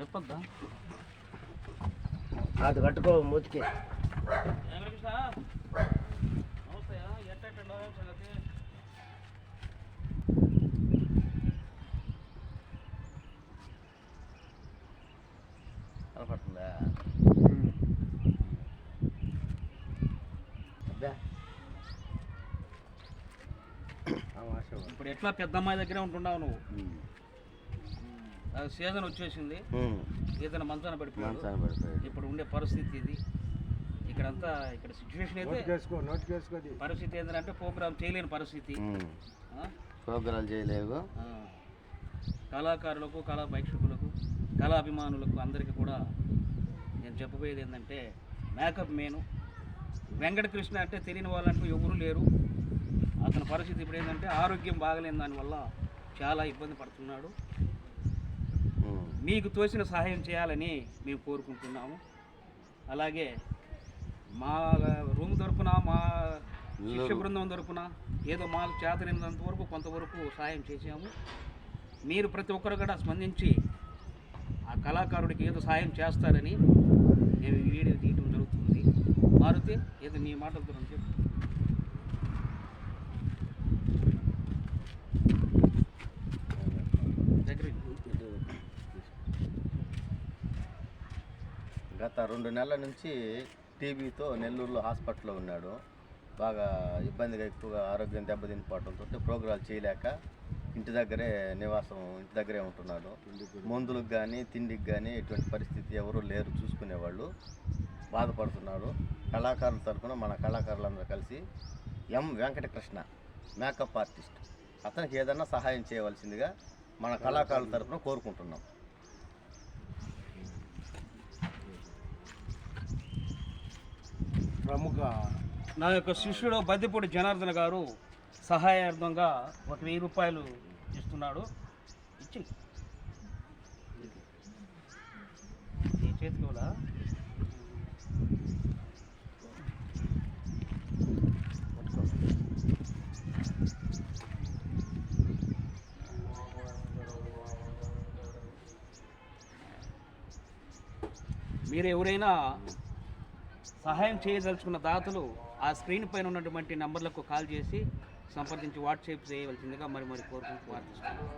చెప్పొద్దా? అది కట్టుకో మూతికి. కనపడుతుందా. ఇప్పుడు ఎట్లా పెద్దమ్మాయి దగ్గరే ఉంటున్నావు నువ్వు? సీజన్ వచ్చేసింది. ఏదైనా మంచాన పడిపోయాడు పడిపోయాడు. ఇప్పుడు ఉండే పరిస్థితి ఇది ఇక్కడంతా ఇక్కడ సిచ్యువేషన్ అయితే పరిస్థితి ఏంటంటే ప్రోగ్రామ్ చేయలేని పరిస్థితి? ప్రోగ్రాలు చేయలేవు. కళాకారులకు కళా ప్రేక్షకులకు కళాభిమానులకు అందరికీ కూడా నేను చెప్పబోయేది ఏంటంటే మేకప్ మేను వెంకటకృష్ణ అంటే తెలియని వాళ్ళంటూ ఎవరు లేరు అతని పరిస్థితి ఇప్పుడు ఏంటంటే ఆరోగ్యం బాగలేని దానివల్ల చాలా ఇబ్బంది పడుతున్నాడు. మీకు తోసిన సహాయం చేయాలని మేము కోరుకుంటున్నాము. అలాగే మా రూమ్ తరపున మా శిష్య బృందం తరపున ఏదో మాకు చేతనైనంత వరకు కొంతవరకు సహాయం చేసాము మీరు ప్రతి ఒక్కరు కూడా స్పందించి ఆ కళాకారుడికి ఏదో సహాయం చేస్తారని మేము ఈ వీడియో తీయటం జరుగుతుంది. మారుతి ఏదో నీ మాటలతో చెప్పు. దగ్గర గత రెండు నెలల నుంచి టీబీతో నెల్లూరులో హాస్పిటల్లో ఉన్నాడు. బాగా ఇబ్బందిగా ఎక్కువగా ఆరోగ్యం దెబ్బతినిపోవడంతో ప్రోగ్రాలు చేయలేక ఇంటి దగ్గరే నివాసం ఇంటి దగ్గరే ఉంటున్నాడు. మందులకు కానీ తిండికి కానీ ఎటువంటి పరిస్థితి ఎవరు లేరు చూసుకునేవాళ్ళు. బాధపడుతున్నాడు. కళాకారుల తరఫున మన కళాకారులందరూ కలిసి ఎం వెంకటకృష్ణ మేకప్ ఆర్టిస్ట్. అతనికి ఏదైనా సహాయం చేయవలసిందిగా మన కళాకారుల తరఫున కోరుకుంటున్నాం. ప్రముఖ నా యొక్క శిష్యుడు బద్దిపూడి జనార్దన్ గారు సహాయార్థంగా ఒక వెయ్యి రూపాయలు ఇస్తున్నాడు. ఇచ్చి. ఈ చేతికి కూడా మీరు ఎవరైనా సహాయం చేయదలుచుకున్న దాతలు ఆ స్క్రీన్ పైన ఉన్నటువంటి నంబర్లకు కాల్ చేసి సంప్రదించి వాట్సాప్ చేయవలసిందిగా మరి మరి కోరుకుంటూ వార్తిస్తున్నాను